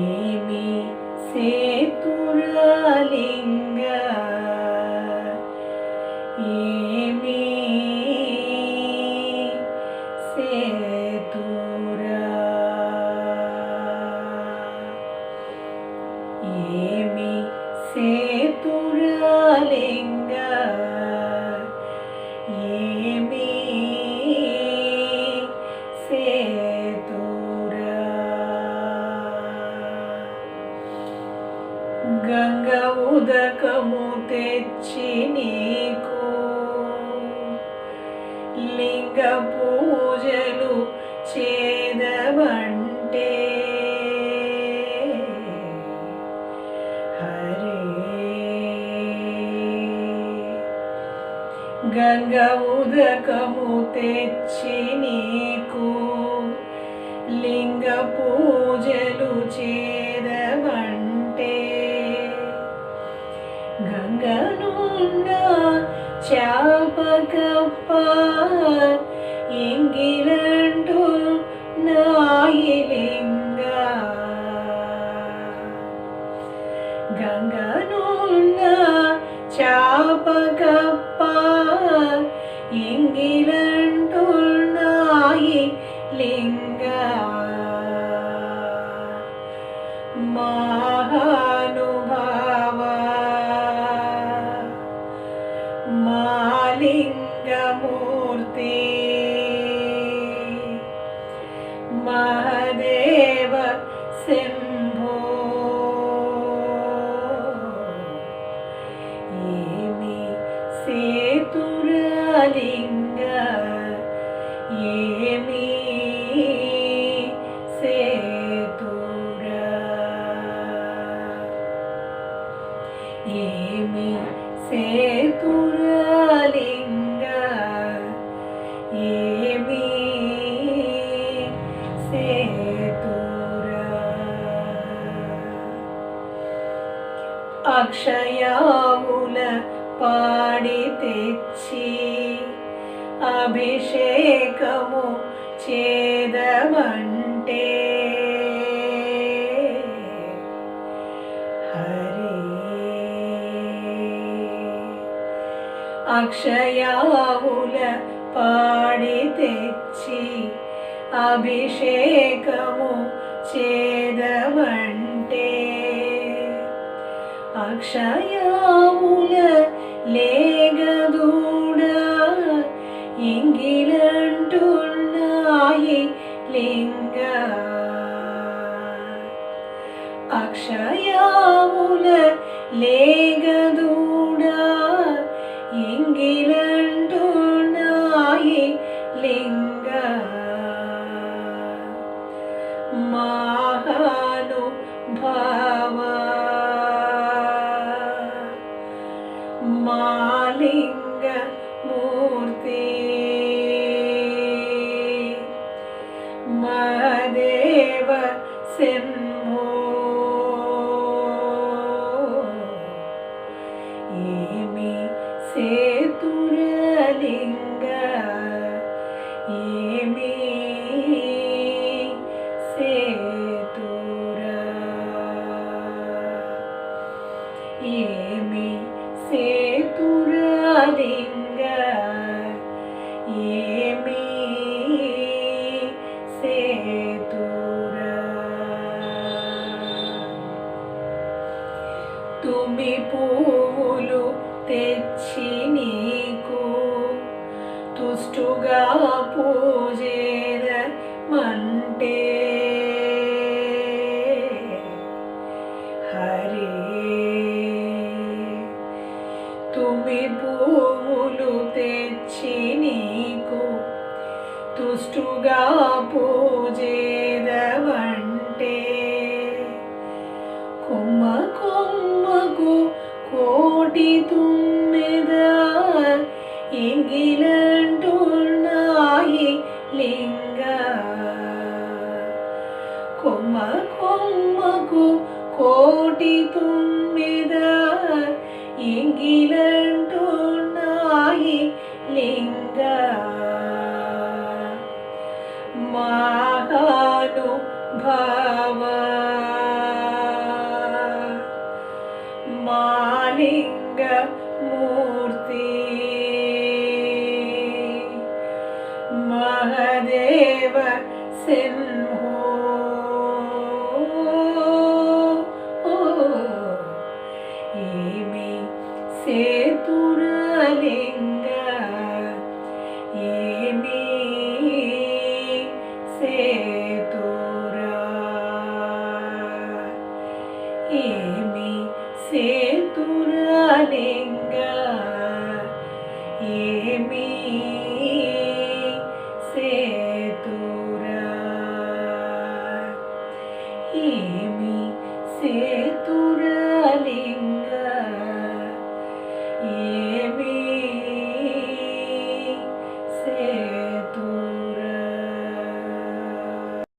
ఏమి సేతురాలింగ ఏమి సేతురా ఏమి సే గంగ ఉదకము తెచ్చి నీకు. లింగ పూజలు చేదవంటే. హరే. గంగ ఉదకము తెచ్చి నీకు. లింగ పూజలు చే గంగనున్న చాపకప్ప ఎంగిలంటూ నాయిలింగ గంగనున్న చాపకప్ప ఎంగిలంటూ నాయి లింగ मूर्ति महादेव शम्भो एमि सेतुरालिङ्ग एमि सेतुरा एमि से అక్షయాముల పాడి తెచ్చి అభిషేకము చేదమంటే హరే అక్షయావుల పాడి తెచ్చి అభిషేకము చేదమంటే സാക്ഷയാവുല ലേഖദൂട എങ്കിലുണ്ടായി ലിംഗ അക്ഷയാവുല ലേ மாலிங்க மூர்த்தி. হারে। তুমি ভুলুতে চিনি গো তুষ্টুগা পূজে மாணிக்க மூர்த்தி. மகதேவ சென்